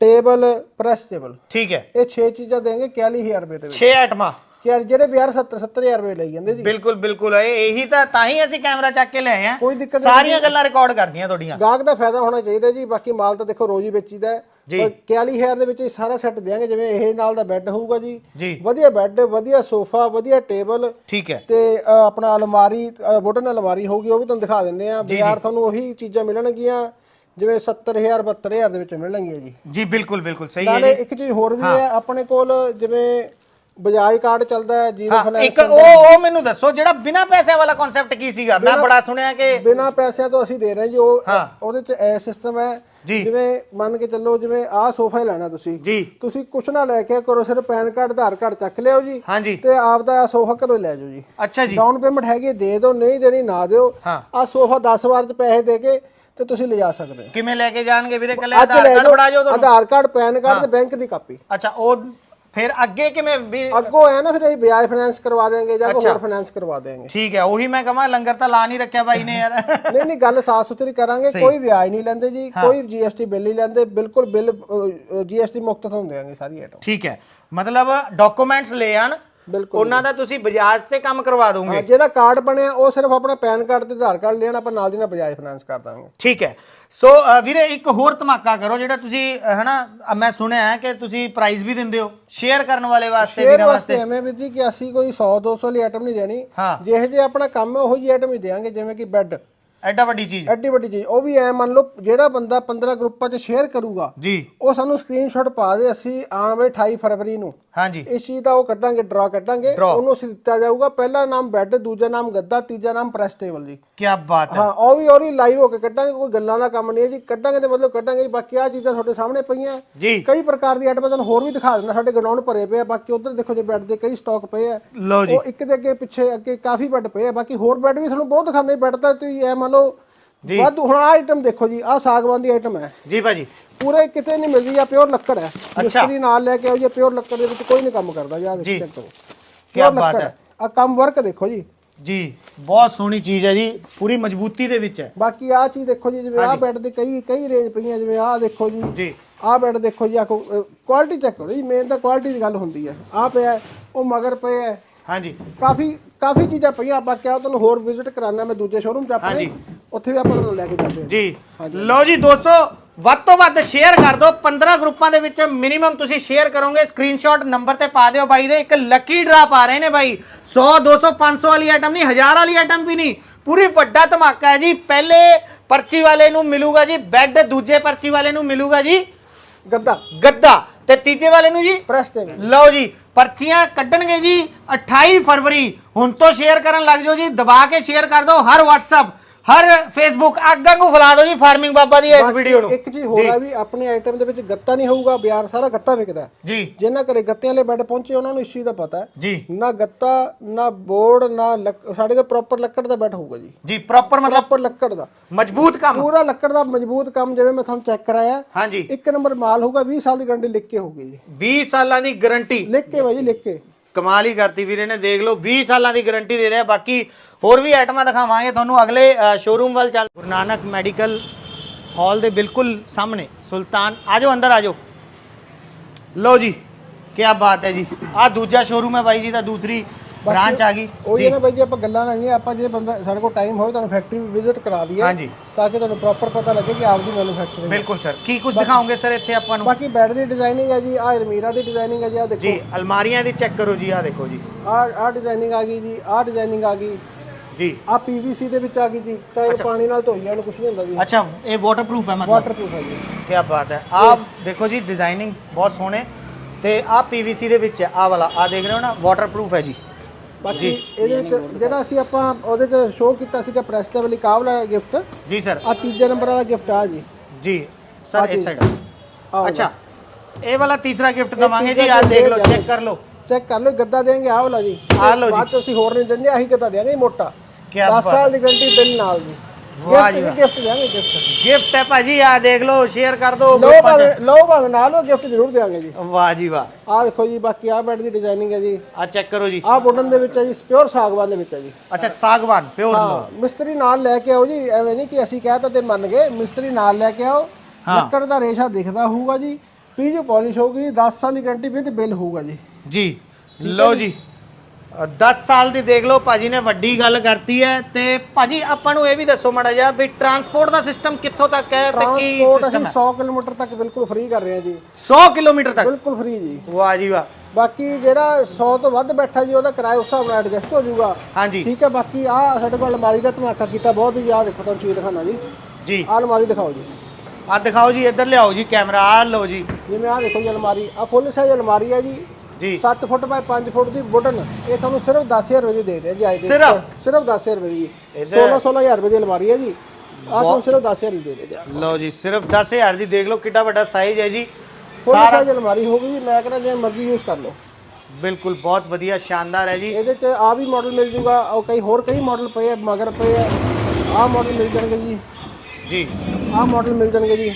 ਟੇਬਲ ਪ੍ਰੈਸ ਟੇਬਲ ਠੀਕ ਹੈ। ਇਹ 6 ਚੀਜ਼ਾਂ ਦੇਾਂਗੇ 41000 ਰੁਪਏ ਦੇ ਵਿੱਚ। 6 ਆਈਟਮਾਂ ਕਿ ਜਿਹੜੇ ਵਿਆਹ 70 70000 ਰੁਪਏ ਲਈ ਜਾਂਦੇ ਜੀ। ਬਿਲਕੁਲ ਬਿਲਕੁਲ। ਇਹ ਇਹੀ ਤਾਂ ਤਾਂ ਹੀ ਅਸੀਂ ਕੈਮਰਾ ਚੱਕ ਕੇ ਲਿਆਏ ਆ। ਕੋਈ ਦਿੱਕਤ ਸਾਰੀਆਂ ਗੱਲਾਂ ਰਿਕਾਰਡ ਕਰਨੀਆਂ ਤੁਹਾਡੀਆਂ। ਗਾਹਕ ਦਾ ਫਾਇਦਾ ਹੋਣਾ ਚਾਹੀਦਾ ਜੀ। ਬਾਕੀ ਮਾਲ ਤਾਂ ਦੇਖੋ ਰੋਜ਼ ਹੀ ਵੇਚੀਦਾ ਹੈ। ਜੀ। ਪਰ 41000 ਦੇ ਵਿੱਚ ਇਹ ਸਾਰਾ ਸੈੱਟ ਦੇਾਂਗੇ ਜਿਵੇਂ ਇਹ ਨਾਲ ਦਾ ਬੈੱਡ ਹੋਊਗਾ ਜੀ। ਜੀ। ਵਧੀਆ ਬੈੱਡ ਵਧੀਆ ਸੋਫਾ ਵਧੀਆ ਟੇਬਲ ਠੀਕ ਹੈ। ਤੇ ਅ, ਆਪਣਾ ਅਲਮਾਰੀ ਵੁਡਨ ਅਲਮਾਰੀ ਹੋਊਗੀ ਉਹ ਵੀ ਤੁਹਾਨੂੰ ਦਿਖਾ ਦਿੰਦੇ ਆ ਬਾਜ਼ਾਰ ਤੁਹਾਨੂੰ ਉਹੀ ਚੀਜ਼ਾਂ ਮਿਲਣਗੀਆਂ। ਜਿਵੇਂ 70000 72000 ਦੇ ਵਿੱਚ ਮਿਲਣਗੀਆਂ ਜੀ। ਜੀ ਬਿਲਕੁਲ ਬਿਲਕੁਲ। ਸਹੀ ਹੈ ਨਾਲੇ ਇੱਕ ਚੀਜ਼ ਹੋਰ ਵੀ ਹੈ ਆਪਣੇ ਕੋਲ ਜਿਵੇਂ ਬਜਾਜ ਕਾਰਡ ਚੱਲਦਾ ਹੈ ਜੀਰੋ ਹਾਂ ਫਾਈਨੈਂਸ ਇੱਕ ਉਹ ਉਹ ਮੈਨੂੰ ਦੱਸੋ ਜਿਹੜਾ ਬਿਨਾ ਪੈਸਿਆਂ ਵਾਲਾ ਕਨਸੈਪਟ ਕੀ ਸੀਗਾ? ਮੈਂ ਬੜਾ ਸੁਣਿਆ ਕਿ ਬਿਨਾ ਪੈਸਿਆਂ ਤੋਂ ਅਸੀਂ ਦੇ ਰਹੇ ਜੀ ਉਹ ਹਾਂ। ਉਹਦੇ ਚ ਇਹ ਸਿਸਟਮ ਹੈ ਜੀ। ਜਿਵੇਂ ਮੰਨ ਕੇ ਚੱਲੋ ਜਿਵੇਂ ਆਹ ਸੋਫਾ ਹੀ ਲੈਣਾ ਤੁਸੀਂ। ਜੀ। ਤੁਸੀਂ ਕੁਛ ਨਾ ਲੈ ਕੇ ਕਰੋ ਸਿਰਫ ਪੈਨ ਕਾਰਡ ਆਧਾਰ ਕਾਰਡ ਚੱਕ ਲਿਓ ਜੀ ਹਾਂਜੀ। ਤੇ ਆਪਦਾ ਆਹ ਸੋਫਾ ਘਰੋਂ ਲੈ ਜਾਓ ਜੀ। ਅੱਛਾ ਜੀ। ਡਾਊਨ ਪੇਮੈਂਟ ਹੈਗੀ ਦੇ ਦਿਓ ਨਹੀਂ ਦੇਣੀ ਨਾ ਦਿਓ। ਹਾਂ। ਆ ਸੋਫਾ 10 ਵਾਰ ਚ ਪੈਸੇ ਦੇ ਕੇ ਤੇ ਤੁਸੀਂ ਲਿਜਾ ਸਕਦੇ ਹੋ। ਕਿਵੇਂ ਲੈ ਕੇ ਜਾਣਗੇ ਵੀਰੇ? ਕੱਲੇ ਆਧਾਰ ਕਾਰਡ ਫੜਾ ਜਾਓ ਤੁਹਾਨੂੰ। ਆਧਾਰ ਕਾਰਡ ਪੈਨ ਕਾਰਡ ਤੇ ਬੈਂਕ ਦੀ ਕਾਪੀ। ਅੱਛਾ ਉਹ ਫਿਰ ਅੱਗੇ ਕਿਵੇਂ ਵੀ ਅੱਗੋਂ ਆਇਆ ਨਾ ਫਿਰ ਅਸੀਂ ਵਿਆਜ ਫਾਈਨੈਂਸ ਕਰਵਾ ਦੇਾਂਗੇ ਜਾਂ ਕੋਈ ਹੋਰ ਫਾਈਨੈਂਸ ਕਰਵਾ ਦੇਾਂਗੇ ਠੀਕ ਹੈ ਉਹੀ ਮੈਂ ਕਹਾਂ ਲੰਗਰ ਤਾਂ ਲਾ ਨਹੀਂ ਰੱਖਿਆ ਬਾਈ ਨੇ ਯਾਰ। ਨਹੀਂ ਨਹੀਂ ਗੱਲ ਸਾਫ਼ ਸੁਥਰੀ ਕਰਾਂਗੇ ਕੋਈ ਵਿਆਜ ਨਹੀਂ ਲੈਂਦੇ ਜੀ ਕੋਈ ਜੀਐਸਟੀ ਬਿੱਲ ਨਹੀਂ ਲੈਂਦੇ ਬਿਲਕੁਲ ਬਿੱਲ ਜੀਐਸਟੀ ਮੁਕਤ ਤੁਹਾਨੂੰ ਦੇਾਂਗੇ ਸਾਰੀ ਆਈਟਮ ਠੀਕ ਹੈ ਮਤਲਬ ਡਾਕੂਮੈਂਟਸ ਲੈ ਆਣ ਬਿਲਕੁਲ ਉਹਨਾਂ ਦਾ ਤੁਸੀਂ ਬਜਾਜ ਤੇ ਕੰਮ ਕਰਵਾ ਦੋਗੇ। ਜਿਹਦਾ ਕਾਰਡ ਬਣਿਆ ਉਹ ਸਿਰਫ ਆਪਣਾ ਪੈਨ ਕਾਰਡ ਤੇ ਆਧਾਰ ਕਾਰਡ ਲੈਣਾ ਆਪਾਂ ਨਾਲ ਦੀ ਨਾਲ ਬਜਾਜ ਫਾਈਨੈਂਸ ਕਰ ਦਾਂਗੇ। ਠੀਕ ਹੈ। ਸੋ ਵੀਰੇ ਇੱਕ ਹੋਰ ਧਮਾਕਾ ਕਰੋ ਜਿਹੜਾ ਤੁਸੀਂ ਹਨਾ ਮੈਂ ਸੁਣਿਆ ਹੈ ਕਿ ਤੁਸੀਂ ਪ੍ਰਾਈਜ਼ ਵੀ ਦਿੰਦੇ ਹੋ ਸ਼ੇਅਰ ਕਰਨ ਵਾਲੇ ਵਾਸਤੇ ਵੀਰਾਂ ਵਾਸਤੇ ਐਵੇਂ ਵੀ ਜੀ ਕਿ ਅਸੀਂ ਕੋਈ 100 200 ਵਾਲੀ ਆਈਟਮ ਨਹੀਂ ਦੇਣੀ। ਜਿਹੇ ਜੇ ਆਪਣਾ ਕੰਮ ਹੈ ਉਹੀ ਜਿਹੀ ਆਈਟਮ ਹੀ ਦੇਾਂਗੇ ਜਿਵੇਂ ਕਿ ਬੈੱਡ ਐਡਾ ਵੱਡੀ ਚੀਜ਼। ਐਡੀ ਵੱਡੀ ਚੀਜ਼। ਉਹ ਵੀ ਐ ਮੰਨ ਲਓ ਜਿਹੜਾ ਬੰਦਾ 15 ਗਰੁੱਪਾਂ 'ਚ ਸ਼ੇਅਰ ਕਰੂਗਾ ਜੀ। ਉਹ ਸਾਨੂੰ ਸਕਰੀਨਸ਼ਾਟ ਪਾ ਦੇ ਅਸੀਂ ਆਉਣ ਵਾਲੇ 28 ਫਰਵਰੀ ਨੂੰ। ਹਾਂਜੀ। ਇਸ ਚੀਜ਼ ਦਾ ਉਹ ਕੱਢਾਂਗੇ ਡਰਾ ਕੱਢਾਂਗੇ। ਉਹਨੂੰ ਅਸੀਂ ਦਿੱਤਾ ਜਾਊਗਾ ਪਹਿਲਾ ਨਾਮ ਬੈੱਡ ਦੂਜਾ ਨਾਮ ਗੱਦਾ ਤੀਜਾ ਨਾਮ ਪ੍ਰੈਸ ਟੇਬਲ ਜੀ। ਕੀ ਬਾਤ ਹੈ। ਹਾਂ ਉਹ ਵੀ ਉਹਦੀ ਲਾਈਵ ਹੋ ਕੇ ਕੱਢਾਂਗੇ ਕੋਈ ਗੱਲਾਂ ਦਾ ਕੰਮ ਨਹੀਂ ਹੈ ਜੀ। ਕੱਢਾਂਗੇ ਤੇ ਮਤਲਬ ਕੱਢਾਂਗੇ ਜੀ। ਬਾਕੀ ਆ ਚੀਜ਼ਾਂ ਤੁਹਾਡੇ ਸਾਹਮਣੇ ਪਈਆਂ। ਜੀ। ਕਈ ਪ੍ਰਕਾਰ ਦੀ ਆਈਟਮ ਤੁਹਾਨੂੰ ਹੋਰ ਵੀ ਦਿਖਾ ਦਿੰਦਾ ਸਾਡੇ ਗਰਾਊਂਡ ਭਰੇ ਪਏ ਆ ਬਾਕੀ ਉਧਰ ਦੇਖੋ ਜੇ ਬੈੱਡ ਦੇ ਕਈ ਸਟਾਕ ਪਏ ਆ। ਲਓ ਜੀ। ਉਹ ਇੱਕ ਦੇ ਅੱਗੇ ਪਿੱਛੇ ਅੱਗੇ ਕਾਫੀ ਬੈੱਡ ਪਏ ਆ ਬਾਕੀ ਹੋਰ ਬੈੱਡ ਵੀ ਤੁਹਾਨੂੰ ਬਹੁਤ ਦਿਖਾਉਂਦੇ ਬੈੱਡ ਤਾਂ ਤੁਸੀਂ ਐ ਮੰਨ ਲਓ ਵਾਧੂ ਹੁਣ ਆਈਟਮ ਦੇਖੋ ਜੀ ਆ ਸਾਗਵਾਨ ਦੀ ਆਈਟਮ ਹੈ। ਜੀ ਭਾਜੀ। ਪੂਰੇ ਕਿਤੇ ਨਹੀਂ ਮਿਲਦੀ ਆ ਪਿਓਰ ਲੱਕੜ ਹੈ। ਮਿਸਤਰੀ ਨਾਲ ਲੈ ਕੇ ਆਓ ਜੀ ਪਿਓਰ ਲੱਕੜ ਦੇ ਵਿੱਚ ਕੋਈ ਨਹੀਂ ਕੰਮ ਕਰਦਾ ਜੀ। ਚੈੱਕ ਕਰੋ ਕੀ ਬਾਤ ਹੈ। ਆ ਕੰਮ ਵਰਕ ਦੇਖੋ ਜੀ। ਜੀ ਬਹੁਤ ਸੋਹਣੀ ਚੀਜ਼ ਹੈ ਜੀ ਪੂਰੀ ਮਜ਼ਬੂਤੀ ਦੇ ਵਿੱਚ ਹੈ। ਬਾਕੀ ਆ ਚੀਜ਼ ਦੇਖੋ ਜੀ ਜਿਵੇਂ ਆ ਬੈੱਡ ਦੇ ਕਈ ਕਈ ਰੇਂਜ ਪਈਆਂ ਜਿਵੇਂ ਆ ਦੇਖੋ ਜੀ। ਜੀ। ਆ ਬੈੱਡ ਦੇਖੋ ਜੀ ਆ ਕੁਆਲਿਟੀ ਚੈੱਕ ਕਰੋ ਜੀ ਮੇਨ ਤਾਂ ਕੁਆਲਿਟੀ ਦੀ ਗੱਲ ਹੁੰਦੀ ਹੈ। ਆ ਪਿਆ ਉਹ ਮਗਰ ਪਿਆ ਹੈ। ਹਾਂਜੀ। ਕਾਫੀ ਕਾਫੀ ਚੀਜ਼ਾਂ ਪਈਆਂ ਆਪਾਂ ਕਿਹਾ ਤੁਹਾਨੂੰ ਹੋਰ ਵਿਜ਼ਿਟ ਕਰਾਉਣਾ ਮੈਂ ਦੂਜੇ ਸ਼ੋਰੂਮ 'ਚ ਆਪਣੇ। ਹਾਂਜੀ। ਉੱਥੇ ਵੀ ਆਪਾਂ ਤੁਹਾਨੂੰ ਲੈ ਕੇ ਜਾਂਦੇ ਹਾਂ। ਜੀ। ਲਓ ਜੀ ਦੋਸਤੋ ਵੱਧ ਤੋਂ ਵੱਧ ਸ਼ੇਅਰ ਕਰ ਦਿਓ। 15 ਗਰੁੱਪਾਂ ਦੇ ਵਿੱਚ ਮਿਨੀਮਮ ਤੁਸੀਂ ਸ਼ੇਅਰ ਕਰੋਗੇ। ਸਕਰੀਨਸ਼ਾਟ ਨੰਬਰ ਤੇ ਪਾ ਦਿਓ ਬਾਈ ਦੇ। ਇੱਕ ਲੱਕੀ ਡਰਾ ਪਾ ਰਹੇ ਨੇ ਬਾਈ। 100 200 500 ਵਾਲੀ ਆਈਟਮ ਨਹੀਂ ਹਜ਼ਾਰ ਵਾਲੀ ਆਈਟਮ ਵੀ ਨਹੀਂ। ਪੂਰੀ ਵੱਡਾ ਧਮਾਕਾ ਹੈ ਜੀ। ਪਹਿਲੇ ਪਰਚੀ ਵਾਲੇ ਨੂੰ ਮਿਲੂਗਾ ਜੀ। ਬੈੱਡ ਦੂਜੇ ਪਰਚੀ ਵਾਲੇ ਨੂੰ ਮਿਲੂਗਾ ਜੀ। ਗੱਦਾ। ਗੱਦਾ। ਤੇ ਤੀਜੇ ਵਾਲੇ ਨੂੰ ਜੀ? ਪ੍ਰੈਸ ਤੇ। ਲਓ ਜੀ। ਪਰਚੀਆਂ ਕੱਢਣਗੇ ਜੀ 28 ਫਰਵਰੀ। ਹੁਣ ਤੋਂ ਸ਼ੇਅਰ ਕਰਨ ਲੱਗ ਜਾਓ ਜੀ। ਦਬਾ ਕੇ ਸ਼ੇਅਰ ਕਰ ਦਿਓ। ਹਰ WhatsApp ਹਰ Facebook ਅੱਗ ਨੂੰ ਫੈਲਾ ਦਿਓ ਜੀ ਫਾਰਮਿੰਗ ਬਾਬਾ ਦੀ ਇਸ ਵੀਡੀਓ ਨੂੰ। ਇੱਕ ਚੀਜ਼ ਹੋਰ ਆ ਵੀ ਆਪਣੇ ਆਈਟਮ ਦੇ ਵਿੱਚ ਗੱਤਾ ਨਹੀਂ ਹੋਊਗਾ ਬਾਜ਼ਾਰ ਸਾਰਾ ਗੱਤਾ ਵਿਕਦਾ। ਜੀ। ਜਿਨ੍ਹਾਂ ਘਰੇ ਗੱਤਿਆਂ ਵਾਲੇ ਬੈੱਡ ਪਹੁੰਚੇ ਉਹਨਾਂ ਨੂੰ ਇਸ ਚੀਜ਼ ਦਾ ਪਤਾ ਹੈ। ਜੀ। ਨਾ ਗੱਤਾ ਨਾ ਬੋਰਡ ਨਾ ਲੱਕ- ਸਾਡੇ ਕੋਲ ਪ੍ਰੋਪਰ ਲੱਕੜ ਦਾ ਬੈੱਡ ਹੋਊਗਾ ਜੀ। ਜੀ ਪ੍ਰੋਪਰ ਮਤਲਬ ਪ੍ਰੋਪਰ ਲੱਕੜ ਦਾ। ਮਜ਼ਬੂਤ ਕੰਮ। ਪੂਰਾ ਲੱਕੜ ਦਾ ਮਜ਼ਬੂਤ ਕੰਮ ਜਿਵੇਂ ਮੈਂ ਤੁਹਾਨੂੰ ਚੈੱਕ ਕਰਾਇਆ। ਹਾਂਜੀ। ਇੱਕ ਨੰਬਰ ਮਾਲ ਹੋਊਗਾ 20 ਸਾਲ ਦੀ ਗਾਰੰਟੀ ਲਿਖ ਕੇ ਹੋਊਗੀ ਜੀ। 20 ਸਾਲਾਂ ਦੀ ਗਾਰੰਟੀ ਲਿਖ ਕੇ ਭਾਈ ਲਿਖ ਕੇ। ਕਮਾਲ ਹੀ ਕਰਤੀ ਵੀਰੇ ਨੇ, ਦੇਖ ਲਓ 20 ਸਾਲਾਂ ਦੀ ਗਾਰੰਟੀ ਦੇ ਰਿਹਾ, ਬਾਕੀ ਹੋਰ ਵੀ ਆਈਟਮਾਂ ਦਿਖਾਵਾਂਗੇ, ਤੁਹਾਨੂੰ ਅਗਲੇ ਸ਼ੋਰੂਮ ਵੱਲ ਚੱਲ ਗੁਰੂ ਨਾਨਕ ਮੈਡੀਕਲ ਹਾਲ ਦੇ ਬਿਲਕੁਲ ਸਾਹਮਣੇ, ਸੁਲਤਾਨ, ਆਜੋ ਅੰਦਰ, ਆਜੋ। ਲਓ ਜੀ ਕੀ ਬਾਤ ਹੈ ਜੀ। ਆ ਦੂਜਾ ਸ਼ੋਰੂਮ ਹੈ ਬਾਈ ਜੀ ਦਾ, ਦੂਸਰੀ ਬ੍ਰਾਂਚ ਆ ਗਈ। ਉਹ ਜੀ। ਨਾ ਬਾਈ ਜੀ ਆਪਾਂ ਗੱਲਾਂ ਨਹੀਂ ਆਪਾਂ ਜੇ ਬੰਦਾ ਸਾਡੇ ਕੋਲ ਟਾਈਮ ਹੋਵੇ ਤੁਹਾਨੂੰ ਫੈਕਟਰੀ ਵਿਜ਼ਿਟ ਕਰਾ ਦਈਏ ਹਾਂਜੀ। ਤਾਂ ਕਿ ਤੁਹਾਨੂੰ ਪ੍ਰੋਪਰ ਪਤਾ ਲੱਗੇ ਕਿ ਆਪਦੀ ਮੈਨੂਫੈਕਚਰਿੰਗ ਬਿਲਕੁਲ ਸਰ ਕੀ ਕੁਝ ਦਿਖਾਓਗੇ ਸਰ ਇੱਥੇ ਆਪਾਂ ਨੂੰ? ਬਾਕੀ ਬੈੱਡ ਦੀ ਡਿਜ਼ਾਈਨਿੰਗ ਹੈ ਜੀ ਆ ਅਲਮੀਰਾ ਦੀ ਡਿਜ਼ਾਈਨਿੰਗ ਹੈ ਜੀ ਆ ਦੇਖੋ। ਜੀ ਅਲਮਾਰੀਆਂ ਦੀ ਚੈੱਕ ਕਰੋ ਜੀ ਆ ਦੇਖੋ ਜੀ। ਆ ਆ ਡਿਜ਼ਾਈਨਿੰਗ ਆ ਗਈ ਜੀ ਆ ਡਿਜ਼ਾਈਨਿੰਗ ਆ ਗਈ। ਜੀ। ਆ ਪੀਵੀਸੀ ਦੇ ਵਿੱਚ ਆ ਗਈ ਜੀ ਚਾਹੇ ਪਾਣੀ ਨਾਲ ਧੋਈ ਜਾਣ ਕੁਝ ਨਹੀਂ ਹੁੰਦਾ ਜੀ। ਅੱਛਾ ਇਹ ਵਾਟਰਪ੍ਰੂਫ ਹੈ ਮਤਲਬ? ਵਾਟਰਪ੍ਰੂਫ ਹੈ ਜੀ। ਕੀ ਬਾਤ ਹੈ। ਆਪ ਦੇਖੋ ਜੀ ਡਿਜ਼ਾਈਨਿੰਗ ਬਹੁਤ ਸੋਹਣੇ। ਤੇ ਆ ਪੀਵੀਸੀ ਦੇ ਵਿੱਚ ਆ ਵਾਲਾ ਆ ਦੇਖ ਰਹੇ ਹੋ ਨਾ? ਵਾਟਰਪ੍ਰੂਫ ਹੈ ਜੀ। ਬਾਕੀ ਇਹਦੇ ਵਿੱਚ ਜਿਹੜਾ ਅਸੀਂ ਆਪਾਂ ਉਹਦੇ ਚ ਸ਼ੋਅ ਕੀਤਾ ਸੀਗਾ ਪ੍ਰੈਸ ਤੇ ਵਾਲੀ ਕਾਹ ਵਾਲਾ ਗਿਫਟ ਜੀ ਸਰ ਆ ਤੀਜੇ ਨੰਬਰ ਵਾਲਾ ਗਿਫਟ ਆ ਜੀ। ਜੀ ਸਰ ਇਸ ਸਾਈਡ ਆਹ ਅੱਛਾ ਇਹ ਵਾਲਾ ਤੀਸਰਾ ਗਿਫਟ ਦਵਾਂਗੇ ਜੀ ਆ ਦੇਖ ਲਓ ਚੈੱਕ ਕਰ ਲਓ। ਚੈੱਕ ਕਰ ਲਓ ਗੱਦਾ ਦੇਂਗੇ ਆਹ ਵਾਲਾ ਜੀ। ਆਹ ਲਓ ਜੀ। ਬਾਅਦ ਚ ਅਸੀਂ ਹੋਰ ਨਹੀਂ ਦਿੰਦੇ ਆਹੀ ਗੱਦਾ ਦੇਾਂਗੇ ਮੋਟਾ। ਕਿਆ 10 ਬਾਤ। ਸਾਲ ਦੀ ਗਾਰੰਟੀ ਬਿੱਲ ਨਾਲ ਜੀ। ਵਾਹ ਜੀ ਵਾਹ। ਗਿਫਟ ਦੇਾਂਗੇ ਗਿਫਟ ਗਿਫਟ ਹੈ ਭਾਜੀ ਆ ਦੇਖ ਲਓ ਸ਼ੇਅਰ ਕਰ ਦਿਓ ਲੋ ਗਰੁੱਪਾਂ 'ਚ। ਭਾਵੇਂ ਲੋ ਭਾਵੇਂ ਨਾ ਲੋ ਗਿਫਟ ਜ਼ਰੂਰ ਦੇਾਂਗੇ ਜੀ। ਵਾਹ ਜੀ ਵਾਹ। ਆਹ ਦੇਖੋ ਜੀ ਬਾਕੀ ਆਹ ਬੈੱਡ ਦੀ ਡਿਜ਼ਾਈਨਿੰਗ ਹੈ ਜੀ। ਆ ਚੈੱਕ ਕਰੋ ਜੀ। ਆਹ ਵੁਡਨ ਦੇ ਵਿੱਚ ਹੈ ਜੀ ਪਿਓਰ ਸਾਗਵਾਨ ਦੇ ਵਿੱਚ ਹੈ ਜੀ। ਅੱਛਾ ਸਾਗਵਾਨ ਪਿਓਰ ਲਓ। ਹਾਂ ਮਿਸਤਰੀ ਨਾਲ ਲੈ ਕੇ ਆਓ ਜੀ ਐਵੇਂ ਨਹੀਂ ਕਿ ਅਸੀਂ ਕਹਿਤਾ ਤੇ ਮੰਨ ਗਏ ਮਿਸਤਰੀ ਨਾਲ ਲੈ ਕੇ ਆਓ। ਹਾਂ। ਲੱਕੜ ਦਾ ਰੇਸ਼ਾ ਦਿਖਦਾ ਹੋਊਗਾ ਜੀ ਪੀਜ ਪਾਲਿਸ਼ ਹੋਊਗੀ 10 ਸਾਲ ਦੀ ਗਾਰੰਟੀ ਵਿਦ ਬਿੱਲ ਹੋਊਗਾ ਜੀ। ਜੀ। ਲਓ ਜੀ। 10 ਸਾਲ ਦੀ ਦੇਖ ਲਓ ਭਾਜੀ ਨੇ ਵੱਡੀ ਗੱਲ ਕਰਤੀ ਹੈ ਤੇ ਭਾਜੀ ਆਪਾਂ ਨੂੰ ਇਹ ਵੀ ਦੱਸੋ ਮਾੜਾ ਜਿਹਾ ਵੀ ਟਰਾਂਸਪੋਰਟ ਦਾ ਸਿਸਟਮ ਕਿੱਥੋਂ ਤੱਕ ਹੈ ਤੇ ਕੀ ਟਰਾਂਸਪੋਰਟ ਅਸੀਂ ਸਿਸਟਮ ਹੈ? 100 ਕਿਲੋਮੀਟਰ ਤੱਕ ਬਿਲਕੁਲ ਫ੍ਰੀ ਕਰ ਰਹੇ ਹਾਂ ਜੀ। 100 ਕਿਲੋਮੀਟਰ ਤੱਕ? ਬਿਲਕੁਲ ਫ੍ਰੀ ਜੀ। ਵਾਹ ਜੀ ਵਾਹ। ਬਾਕੀ ਜਿਹੜਾ 100 ਤੋਂ ਵੱਧ ਬੈਠਾ ਜੀ ਉਹਦਾ ਕਿਰਾਇਆ ਉਸ ਹਿਸਾਬ ਨਾਲ ਐਡਜਸਟ ਹੋ ਜਾਊਗਾ। ਹਾਂਜੀ। ਠੀਕ ਹੈ ਬਾਕੀ ਆ ਸਾਡੇ ਕੋਲ ਅਲਮਾਰੀ ਦਾ ਧਮਾਕਾ ਕੀਤਾ ਬਹੁਤ ਹੀ ਆ ਦੇਖੋ ਤੁਹਾਨੂੰ ਚੀਜ਼ ਦਿਖਾਣਾ ਜੀ। ਜੀ। ਆਹ ਅਲਮਾਰੀ ਦਿਖਾਓ ਜੀ। ਆ ਦਿਖਾਓ ਜੀ ਇੱਧਰ ਲਿਆਓ ਜੀ ਕੈਮਰਾ ਆ ਲਓ ਜੀ। ਜਿਵੇਂ ਆਹ ਦੇਖੋ ਜੀ ਅਲਮਾਰੀ ਆ ਫੁੱਲ ਸਾਈਜ਼ ਅਲਮਾਰੀ ਹੈ ਜੀ। ਜੀ। 7 ਫੁੱਟ ਬਾਏ 5 ਫੁੱਟ ਦੀ ਵੁਡਨ ਇਹ ਤੁਹਾਨੂੰ ਸਿਰਫ 10000 ਰੁਪਏ ਦੀ ਦੇ ਰਹੇ ਜੀ ਅੱਜ ਦੇ ਸਿਰਫ? ਸਿਰਫ 10000 ਰੁਪਏ ਦੀ ਇਹਦੇ- 16 16000 ਰੁਪਏ ਦੀ ਅਲਮਾਰੀ ਹੈ ਜੀ। ਆ ਤੁਹਾਨੂੰ ਸਿਰਫ 10000 ਦੀ ਦੇ ਰਹੇ ਜੀ। ਲਓ ਜੀ ਸਿਰਫ 10000 ਦੀ ਦੇਖ ਲਓ ਕਿੱਡਾ ਵੱਡਾ ਸਾਈਜ਼ ਹੈ ਜੀ। ਫੁੱਲ ਸਾਰਾ ਸਾਈਜ਼ ਅਲਮਾਰੀ ਹੋਊਗੀ ਜੀ ਮੈਂ ਕਹਿੰਦਾ ਜਿਵੇਂ ਮਰਜ਼ੀ ਯੂਜ਼ ਕਰ ਲਓ। ਬਿਲਕੁਲ ਬਹੁਤ ਵਧੀਆ ਸ਼ਾਨਦਾਰ ਹੈ ਜੀ। ਇਹਦੇ ਚ ਆ ਵੀ ਮਾਡਲ ਮਿਲ ਜੂਗਾ ਉਹ ਕਈ ਹੋਰ ਕਈ ਮਾਡਲ ਪਏ ਆ ਮਗਰ ਪਏ ਆ। ਆਹ ਮਾਡਲ ਮਿਲ ਜਾਣਗੇ ਜੀ। ਜੀ। ਆਹ ਮਾਡਲ ਮਿਲ ਜਾਣਗੇ ਜੀ।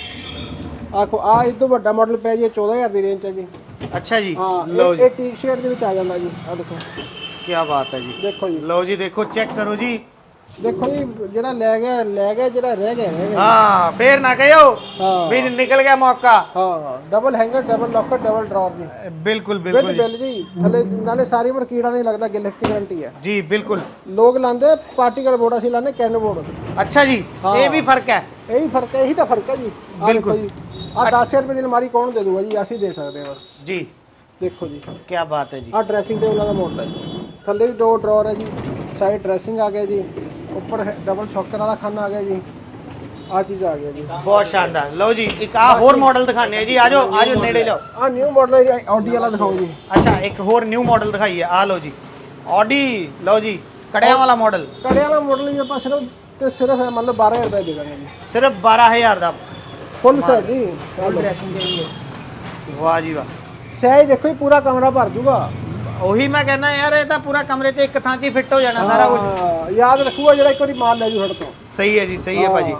ਆਖੋ ਆ ਇਹ ਤੋਂ ਵੱਡਾ ਮਾਡਲ ਪਿਆ ਜੀ ਇਹ 14000 ਦੀ ਰੇਂਜ ਹੈ ਜੀ। ਅੱਛਾ ਜੀ। ਹਾਂ ਲਓ ਇਹ- ਜੀ। ਇਹ ਟੀ ਸ਼ਰਟ ਦੇ ਵਿੱਚ ਆ ਜਾਂਦਾ ਜੀ ਆ ਦੇਖੋ। ਕੀ ਬਾਤ ਹੈ ਜੀ। ਦੇਖੋ ਜੀ। ਲਓ ਜੀ ਦੇਖੋ ਚੈੱਕ ਕਰੋ ਜੀ। ਦੇਖੋ ਜੀ ਜਿਹੜਾ ਲੈ ਗਿਆ ਲੈ ਗਿਆ ਜਿਹੜਾ ਰਹਿ ਗਿਆ ਰਹਿ ਗਿਆ। ਹਾਂ ਫੇਰ ਨਾ ਕਹਿਓ। ਹਾਂ। ਵੀ ਨਿਕਲ ਗਿਆ ਮੌਕਾ। ਹਾਂ double hanger double locker double drawer ਜੀ। ਬਿਲਕੁਲ ਬਿੱਲ ਬਿਲਕੁਲ ਜੀ। ਬਿੱਲ ਜੀ। ਥੱਲੇ ਨਾਲੇ ਸਾਰੀ ਵਾਰ ਕੀੜਾ ਨਹੀਂ ਲੱਗਦਾ ਗਿੱਲ ਦੀ ਗਾਰੰਟੀ ਹੈ। ਜੀ ਬਿਲਕੁਲ। ਲੋਕ ਲਾਉਂਦੇ ਪਾਰਟੀਕਲ ਬੋਰਡ ਅਸੀਂ ਲਾਉਂਦੇ ਕੈਨ ਬੋਰਡ ਅੱਛਾ ਜੀ ਹਾਂ। ਇਹ ਵੀ ਫ਼ਰਕ ਹੈ। ਇਹੀ ਫ਼ਰਕ ਹੈ ਇਹੀ ਤਾਂ ਫ਼ਰਕ ਹੈ ਜੀ। ਆਹ ਬਿਲਕੁਲ। ਜੀ। ਆ 10000 ਰੁਪਏ ਦੀ ਅਲਮਾਰੀ ਕੌਣ ਦੇ ਦੂਗਾ ਜੀ? ਅਸੀਂ ਦੇ ਸਕਦੇ ਹਾਂ ਬਸ। ਜੀ। ਦੇਖੋ ਜੀ। ਕੀ ਬਾਤ ਹੈ ਜੀ। ਆ ਡਰੈਸਿੰਗ ਟੇਬਲ ਦਾ ਮਾਡਲ ਹੈ ਜੀ। ਥੱਲੇ ਵੀ ਦੋ ਡਰਾਅਰ ਹੈ ਜੀ। ਸਾਈਡ ਡਰੈਸਿੰਗ ਆ ਗਿਆ ਜੀ। ਉੱਪਰ ਡਬਲ ਸ਼ੌਕਰ ਵਾਲਾ ਖਾਨਾ ਆ ਗਿਆ ਜੀ। ਆ ਚੀਜ਼ ਆ ਗਿਆ ਜੀ। ਬਹੁਤ ਸ਼ਾਨਦਾਰ। ਲਓ ਜੀ ਇੱਕ ਆ ਹੋਰ ਮਾਡਲ ਦਿਖਾਣੇ ਆ ਜੀ ਆਜੋ ਆਜੋ ਨੇੜੇ ਲਿਆਓ। ਆ ਨਿਊ ਮਾਡਲ ਹੈ ਆਡੀ ਵਾਲਾ ਦਿਖਾਓ ਜੀ। ਅੱਛਾ ਇੱਕ ਹੋਰ ਨਿਊ ਮਾਡਲ ਦਿਖਾਈਏ ਆ ਲਓ ਜੀ। ਆਡੀ ਲਓ ਜੀ ਕੜਿਆਂ ਵਾਲਾ ਮਾਡਲ ਕੜਿਆਂ ਵਾਲਾ ਮਾਡਲ ਵੀ ਆਪਾਂ ਸਿਰਫ ਤੇ ਸਿਰਫ ਮੰਨ ਲਓ 12000 ਰੁਪਏ ਦੇ ਦਾਂਗੇ ਜੀ। ਸਿਰਫ 12000 ਦਾ। ਫੁੱਲ ਸਾਈਜ਼ ਜੀ। ਵਾਹ ਜੀ ਵਾਹ। ਸਾਈਜ਼ ਦੇਖੋ ਪੂਰਾ ਕਮਰਾ ਭਰ ਜੂਗਾ। ਉਹੀ ਮੈਂ ਕਹਿੰਦਾ ਯਾਰ ਇਹ ਤਾਂ ਪੂਰਾ ਕਮਰੇ 'ਚ ਇੱਕ ਥਾਂ 'ਚ ਹੀ ਫਿੱਟ ਹੋ ਜਾਣਾ ਸਾਰਾ ਕੁਝ ਹਾਂ, ਯਾਦ ਰੱਖੂਗਾ ਜਿਹੜਾ ਇੱਕ ਵਾਰੀ ਮਾਲ ਲੈ ਜੂ ਸਾਡੇ ਤੋਂ। ਸਹੀ ਹੈ ਜੀ ਸਹੀ ਹੈ ਭਾਜੀ।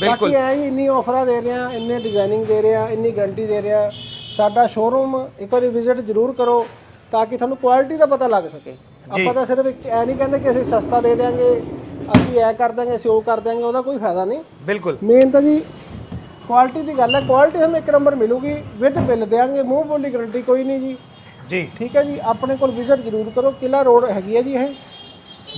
ਬਿਲਕੁਲ। ਬਾਕੀ ਐ ਇੰਨੀ ਆਫਰਾਂ ਦੇ ਰਹੇ ਆ ਇੰਨੇ ਡਿਜ਼ਾਈਨਿੰਗ ਦੇ ਰਹੇ ਆ ਇੰਨੀ ਗਾਰੰਟੀ ਦੇ ਰਹੇ। ਆ ਸਾਡਾ ਸ਼ੋਰੂਮ ਇੱਕ ਵਾਰੀ ਵਿਜ਼ਿਟ ਜ਼ਰੂਰ ਕਰੋ ਤਾਂ ਕਿ ਤੁਹਾਨੂੰ ਕੁਆਲਿਟੀ ਦਾ ਪਤਾ ਲੱਗ ਸਕੇ। ਆਪਾਂ ਤਾਂ ਸਿਰਫ ਇੱਕ ਐ ਨਹੀਂ ਕਹਿੰਦੇ ਕਿ ਅਸੀਂ ਸਸਤਾ ਦੇ ਦਿਆਂਗੇ ਅਸੀਂ ਐ ਕਰ ਦਾਂਗੇ ਅਸੀਂ ਉਹ ਕਰ ਦਾਂਗੇ ਉਹਦਾ ਕੋਈ ਫਾਇਦਾ ਨਹੀਂ। ਬਿਲਕੁਲ। ਮੇਨ ਤਾਂ ਜੀ ਕੁਆਲਿਟੀ ਦੀ ਗੱਲ ਹੈ ਕੁਆਲਿਟੀ ਸਾਨੂੰ ਇੱਕ ਨੰਬਰ ਮਿਲੂਗੀ ਵਿਦ ਬਿੱਲ ਦੇਾਂਗੇ ਮੂੰਹ ਬੋਲੀ ਗਾਰੰਟੀ ਕੋਈ ਨਹੀਂ ਜੀ। ਜੀ। ਠੀਕ ਹੈ ਜੀ ਆਪਣੇ ਕੋਲ ਵਿਜ਼ਿਟ ਜ਼ਰੂਰ ਕਰੋ ਕਿਲਾ ਰੋਡ ਹੈਗੀ ਹੈ ਜੀ ਇਹ।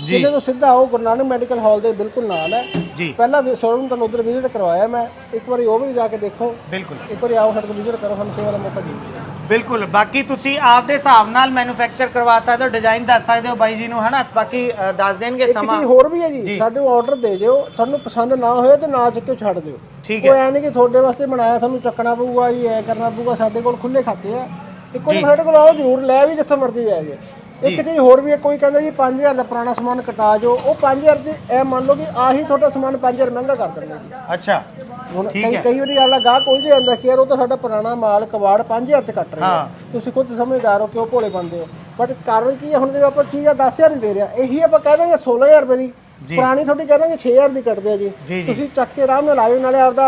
ਜੀ। ਤੋਂ ਸਿੱਧਾ ਆਓ ਗੁਰੂ ਨਾਨਕ ਮੈਡੀਕਲ ਹਾਲ ਦੇ ਬਿਲਕੁਲ ਨਾਲ ਹੈ। ਜੀ। ਪਹਿਲਾਂ ਸ਼ੋਰੂਮ ਤੁਹਾਨੂੰ ਉਧਰ ਵਿਜ਼ਿਟ ਕਰਵਾਇਆ ਮੈਂ ਇੱਕ ਵਾਰੀ ਉਹ ਵੀ ਜਾ ਕੇ ਦੇਖੋ। ਬਿਲਕੁਲ। ਇੱਕ ਵਾਰੀ ਆਓ ਸਾਡੇ ਕੋਲ ਵਿਜ਼ਿਟ ਕਰੋ ਸਾਨੂੰ ਸੇਵਾ ਦਾ ਮੌਕਾ ਦਿਓ ਬਿਲਕੁਲ ਬਾਕੀ ਤੁਸੀਂ ਆਪਦੇ ਹਿਸਾਬ ਨਾਲ ਮੈਨੂਫੈਕਚਰ ਕਰਵਾ ਸਕਦੇ ਹੋ ਡਿਜ਼ਾਈਨ ਦੱਸ ਸਕਦੇ ਹੋ ਬਾਈ ਜੀ ਨੂੰ ਹਨਾ? ਬਾਕੀ ਅ, ਦੱਸ ਦੇਣਗੇ ਇੱਕ ਸਮਾਂ। ਚੀਜ਼ ਹੋਰ ਵੀ ਹੈ ਜੀ ਸਾਡੇ ਆਰਡਰ ਦੇ ਦਿਓ ਤੁਹਾਨੂੰ ਪਸੰਦ ਨਾ ਹੋਏ ਤੇ ਨਾ ਚੱਕਿਓ ਛੱਡ ਦਿਓ। ਠੀਕ ਉਹ ਐ ਨਹੀਂ ਕਿ ਤੁਹਾਡੇ ਵਾਸਤੇ ਬਣਾਇਆ ਤੁਹਾਨੂੰ ਚੱਕਣਾ ਪਊਗਾ ਜੀ ਐ ਕਰਨਾ ਪਊਗਾ ਸਾਡੇ ਕੋਲ ਖੁੱਲੇ ਖਾਤੇ ਆ। ਇੱਕੋ ਜੀ। ਜਿਹਾ ਸਾਡੇ ਕੋਲ ਆਓ ਜ਼ਰੂਰ ਲੈ ਵੀ ਜਿੱਥੇ ਮਰਜ਼ੀ ਜਾਏਗੇ ਇੱਕ ਚੀਜ਼ ਹੋਰ ਵੀ ਹੈ ਕੋਈ ਕਹਿੰਦਾ ਜੀ 5000 ਦਾ ਪੁਰਾਣਾ ਸਮਾਨ ਕਟਾ ਜੋ ਉਹ 5000 ਚ ਇਹ ਮੰਨ ਲਓ ਕਿ ਆਹੀ ਤੁਹਾਡਾ ਸਮਾਨ 5000 ਮਹਿੰਗਾ ਕਰ ਦਿੰਦੇ ਜੀ। ਅੱਛਾ। ਹੁਣ ਠੀਕ ਹੈ। ਕਈ ਵਾਰੀ ਆਲਾ ਗਾਹ ਕੋਈ ਵੀ ਜਾਂਦਾ ਕਿ ਯਾਰ ਉਹ ਤਾਂ ਸਾਡਾ ਪੁਰਾਣਾ ਮਾਲ ਕਵਾੜ 5000 ਚ ਕੱਟ ਰਿਹਾ। ਹਾਂ। ਤੁਸੀਂ ਖੁਦ ਸਮਝਦਾਰ ਹੋ ਕਿਉਂ ਭੋਲੇ ਬੰਦੇ ਹੋ। ਬਟ ਕਾਰਨ ਕੀ ਹੈ ਹੁਣ ਜਿਵੇਂ ਆਪਾਂ ਚੀਜ਼ ਆ 10000 ਦੀ ਦੇ ਰਿਹਾ। ਇਹੀ ਆਪਾਂ ਕਹਿ ਦਾਂਗੇ 16000 ਰੁਪਏ ਦੀ ਜੀ। ਪੁਰਾਣੀ ਤੁਹਾਡੀ ਕਹਿ ਦਾਂਗੇ 6000 ਦੀ ਕੱਟਦੇ ਆ ਜੀ। ਤੁਸੀਂ ਚੱਕ ਕੇ ਆਰਾਮ ਨਾਲ ਆਇਓ ਨਾਲੇ ਆਪਦਾ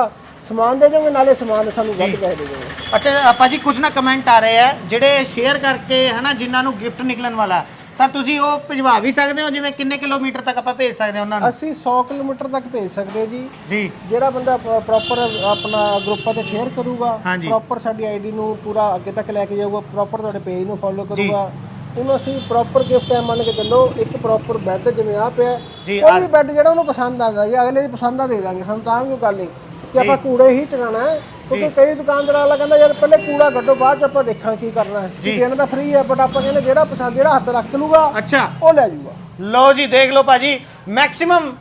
ਸਮਾਨ ਦੇ ਜਾਓਗੇ ਨਾਲੇ ਸਮਾਨ ਸਾਨੂੰ ਵੱਧ ਪੈਸੇ ਦੇ ਜਾਓਗੇ ਅੱਛਾ ਭਾਜੀ ਕੁਝ ਨਾ ਕਮੈਂਟ ਆ ਰਹੇ ਆ ਜਿਹੜੇ ਸ਼ੇਅਰ ਕਰਕੇ ਹਨਾ ਜਿਨ੍ਹਾਂ ਨੂੰ ਗਿਫਟ ਨਿਕਲਣ ਵਾਲਾ ਤਾਂ ਤੁਸੀਂ ਉਹ ਭਿਜਵਾ ਵੀ ਸਕਦੇ ਹੋ? ਜਿਵੇਂ ਕਿੰਨੇ ਕਿਲੋਮੀਟਰ ਤੱਕ ਆਪਾਂ ਭੇਜ ਸਕਦੇ ਹਾਂ ਉਹਨਾਂ ਨੂੰ? ਅਸੀਂ 100 ਕਿਲੋਮੀਟਰ ਤੱਕ ਭੇਜ ਸਕਦੇ ਜੀ। ਜੀ। ਜਿਹੜਾ ਬੰਦਾ ਪ੍ਰੋਪਰ ਆਪਣਾ ਗਰੁੱਪਾਂ ਤੇ ਸ਼ੇਅਰ ਕਰੂਗਾ। ਪ੍ਰੋਪਰ ਸਾਡੀ ਆਈਡੀ ਨੂੰ ਪੂਰਾ ਅੱਗੇ ਤੱਕ ਲੈ ਕੇ ਜਾਊਗਾ ਪ੍ਰੋਪਰ ਤੁਹਾਡੇ ਪੇਜ ਨੂੰ ਫੋਲੋ ਕਰੂਗਾ। ਉਹਨੂੰ ਅਸੀਂ ਪ੍ਰੋਪਰ ਗਿਫਟ ਐ ਮੰਨ ਕੇ ਚੱਲੋ ਇੱਕ ਪ੍ਰੋਪਰ ਬੈੱਡ ਜਿਵੇਂ ਆ ਪਿਆ ਜੀ, ਕੋਈ ਵੀ ਬੈੱਡ ਜਿਹੜਾ ਉਹਨੂੰ ਪਸੰਦ ਆਉਂਦਾ ਜੀ ਅਗਲੇ ਦੀ ਪਸੰਦ ਆ ਦੇ ਦਾਂਗੇ ਸਾਨੂੰ ਤਾਂ ਕੋਈ ਗੱਲ ਨਹੀਂ। ਕਿ ਆਪਾਂ ਕੂੜੇ ਹੀ ਟਿਕਾਣਾ ਹੈ ਕਿਉਂਕਿ ਕਈ ਦੁਕਾਨਦਾਰ ਵਾਲਾ ਕਹਿੰਦਾ ਯਾਰ ਪਹਿਲੇ ਕੂੜਾ ਕੱਢੋ ਬਾਅਦ ਚ ਆਪਾਂ ਦੇਖਾਂ ਕੀ ਕਰਨਾ ਹੈ। ਜੀ। ਦੇਣ ਦਾ ਫ੍ਰੀ ਹੈ ਬਟ ਆਪਾਂ ਕਹਿੰਦੇ ਜਿਹੜਾ ਪਸੰਦ ਜਿਹੜਾ ਹੱਥ ਰੱਖ ਲੂਗਾ ਅੱਛਾ। ਉਹ ਲੈ ਜਾਊਗਾ ਲਓ ਜੀ ਦੇਖ ਲਓ ਭਾਜੀ ਮੈਕਸਿਮਮ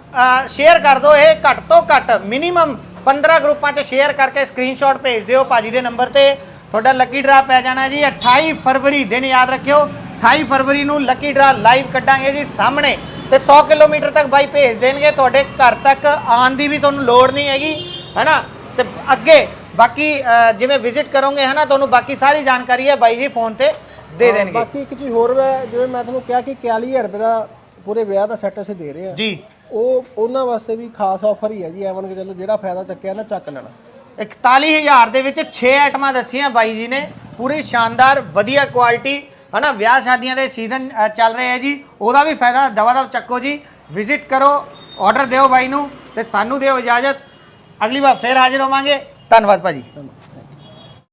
ਸ਼ੇਅਰ ਕਰ ਦਿਓ ਇਹ ਘੱਟ ਤੋਂ ਘੱਟ ਮਿਨੀਮਮ 15 ਗਰੁੱਪਾਂ 'ਚ ਸ਼ੇਅਰ ਕਰਕੇ ਸਕਰੀਨਸ਼ਾਟ ਭੇਜ ਦਿਓ ਭਾਜੀ ਦੇ ਨੰਬਰ ਤੇ। ਤੁਹਾਡਾ ਲੱਕੀ ਡਰਾ ਪੈ ਜਾਣਾ ਜੀ 28 ਫਰਵਰੀ ਦਿਨ ਯਾਦ ਰੱਖਿਓ। 28 ਫਰਵਰੀ ਨੂੰ ਲੱਕੀ ਡਰਾ ਲਾਈਵ ਕੱਢਾਂਗੇ ਜੀ ਸਾਹਮਣੇ ਤੇ 100 ਕਿਲੋਮੀਟਰ ਤੱਕ ਬਾਈ ਭੇਜ ਦੇਣਗੇ ਤੁਹਾਡੇ ਘਰ ਤੱਕ ਆਉਣ ਦੀ ਵੀ ਤੁਹਾਨੂੰ ਲੋੜ ਨਹੀਂ ਹੈਗੀ ਹੈਨਾ? ਤੇ ਅੱਗੇ ਬਾਕੀ ਜਿਵੇਂ ਵਿਜ਼ਿਟ ਕਰੋਗੇ ਹੈਨਾ ਤੁਹਾਨੂੰ ਬਾਕੀ ਸਾਰੀ ਜਾਣਕਾਰੀ ਹੈ ਬਾਈ ਜੀ ਫੋਨ ਤੇ ਦੇ ਦੇਣਗੇ। ਬਾਕੀ ਇੱਕ ਚੀਜ਼ ਹੋਰ ਹੈ ਜਿਵੇਂ ਮੈਂ ਤੁਹਾਨੂੰ ਕਿਹਾ ਕਿ 41000 ਰੁਪਏ ਦਾ ਪੂਰੇ ਵਿਆਹ ਦਾ ਸੈੱਟ ਅਸੀਂ ਦੇ ਰਹੇ ਹਾਂ। ਜੀ। ਉਹ ਉਹਨਾਂ ਵਾਸਤੇ ਵੀ ਖਾਸ ਆਫਰ ਹੀ ਹੈ ਜੀ ਐਵਨ ਕਿ ਚਲੋ ਜਿਹੜਾ ਫਾਇਦਾ ਚੱਕਿਆ ਨਾ ਚੱਕ ਲੈਣਾ। 41000 ਦੇ ਵਿੱਚ 6 ਆਈਟਮਾਂ ਦੱਸੀਆਂ ਬਾਈ ਜੀ ਨੇ ਪੂਰੀ ਸ਼ਾਨਦਾਰ ਵਧੀਆ ਕੁਆਲਿਟੀ ਹਨਾ, ਵਿਆਹ ਸ਼ਾਦੀਆਂ ਦੇ ਸੀਜ਼ਨ ਚੱਲ ਰਹੇ ਹੈ ਜੀ। ਉਹਦਾ ਵੀ ਫਾਇਦਾ, ਦਵਾ ਦਵ ਚੱਕੋ ਜੀ। ਵਿਜ਼ਿਟ ਕਰੋ ਆਰਡਰ ਦਿਓ ਬਾਈ ਨੂੰ ਤੇ ਸਾਨੂੰ ਦਿਓ ਇਜਾਜ਼ਤ। ਅਗਲੀ ਵਾਰ ਫੇਰ ਹਾਜ਼ਰ ਹੋਵਾਂਗੇ। ਧੰਨਵਾਦ ਭਾਜੀ।